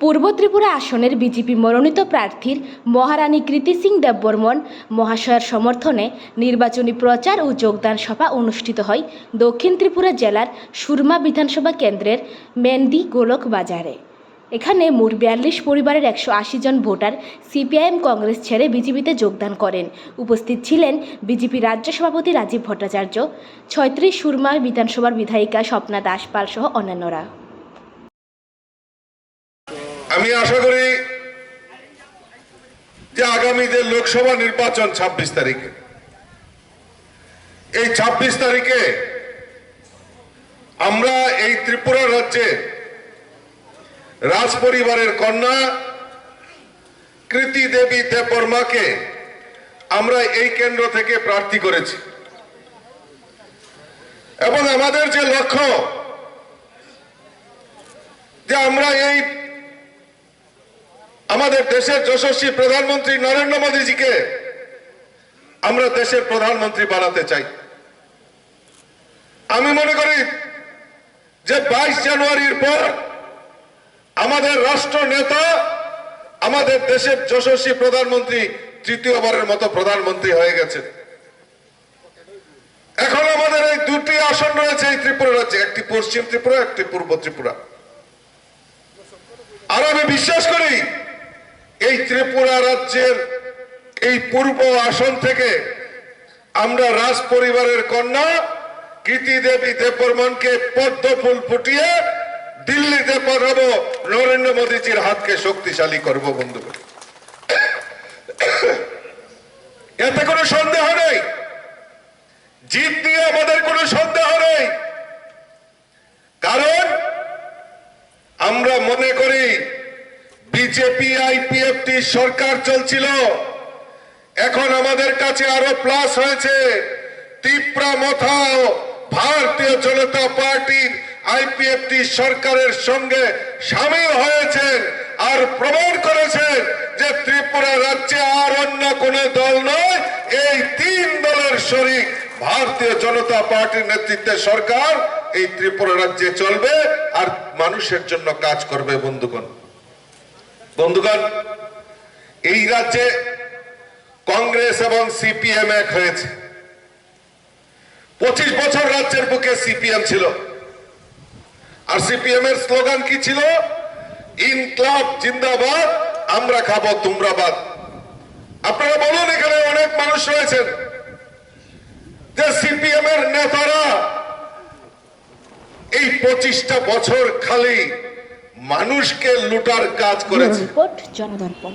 পূর্ব ত্রিপুরা আসনের বিজেপি মনোনীত প্রার্থীর মহারানী কৃতি সিং দেববর্মন মহাশয়ের সমর্থনে নির্বাচনী প্রচার ও যোগদান সভা অনুষ্ঠিত হয় দক্ষিণ ত্রিপুরা জেলার সুরমা বিধানসভা কেন্দ্রের মেন্দি গোলক বাজারে। এখানে মোট বিয়াল্লিশ পরিবারের একশো আশি জন ভোটার সিপিআইএম কংগ্রেস ছেড়ে বিজেপিতে যোগদান করেন। উপস্থিত ছিলেন বিজেপি রাজ্য সভাপতি রাজীব ভট্টাচার্য, ছয়ত্রিশ সুরমা বিধানসভার বিধায়িকা স্বপ্না দাসপাল সহ অন্যান্যরা। আমি আশা করি যে আগামী যে লোকসভা নির্বাচন ২৬ তারিখে, এই ২৬ তারিখে আমরা এই ত্রিপুরা রাজ্যে রাজ পরিবারের কন্যা কৃতি দেবী দেববর্মাকে আমরা এই কেন্দ্র থেকে প্রার্থী করেছি। এবং আমাদের যে লক্ষ্য যে আমরা এই আমাদের দেশের যশস্বী প্রধানমন্ত্রী নরেন্দ্র মোদীজিকে আমরা দেশের প্রধানমন্ত্রী বানাতে চাই। আমি মনে করি যে বাইশ জানুয়ারির পর আমাদের রাষ্ট্র নেতা, আমাদের দেশের যশস্বী প্রধানমন্ত্রী তৃতীয়বারের মতো প্রধানমন্ত্রী হয়ে গেছে এখন আমাদের এই দুটি আসন রয়েছে এই ত্রিপুরা রাজ্যে, একটি পশ্চিম ত্রিপুরা, একটি পূর্ব ত্রিপুরা। আর আমি বিশ্বাস করি এই ত্রিপুরা রাজ্যের এই পূর্ব আসন থেকে আমরা রাজ পরিবারের কন্যা, কৃতি দেবী পদ্ম ফুল ফুটিয়ে দিল্লিতে পাঠাবো নরেন্দ্র মোদীজির হাতকে শক্তিশালী করব বন্ধু। এতে কোনো সন্দেহ নেই। জিত নিয়ে আমাদের কোনো সন্দেহ নেই কারণ আমরা মনে করি বিজেপি আইপিএফটি সরকার চলছিল। এখন আমাদের কাছে আরও প্লাস হয়েছে। তিপ্রা মথাও ভারতীয় জনতা পার্টির আইপিএফটি সরকারের সঙ্গে সামিল হয়েছেন আর প্রমাণ করেছেন যে ত্রিপুরা রাজ্যে আর অন্য কোন দল নয়, এই তিন দলের শরিক ভারতীয় জনতা পার্টির নেতৃত্বে সরকার এই ত্রিপুরা রাজ্যে চলবে আর মানুষের জন্য কাজ করবে বন্ধুগণ। বন্ধুগণ, এই রাজ্যে কংগ্রেস এবং সিপিএম এক হয়েছে। পঁচিশ বছর রাজ্যের বুকে সিপিএম ছিল। আর সিপিএম এর স্লোগান কি ছিল? ইনক্লাব জিন্দাবাদ, আমরা খাব তোমরা বাদ আপনারা বলুন, এখানে অনেক মানুষ রয়েছেন। যে সিপিএম এর নেতারা এই পঁচিশটা বছর খালি মানুষকে লুটার কাজ করেছে। জনদর্পণ।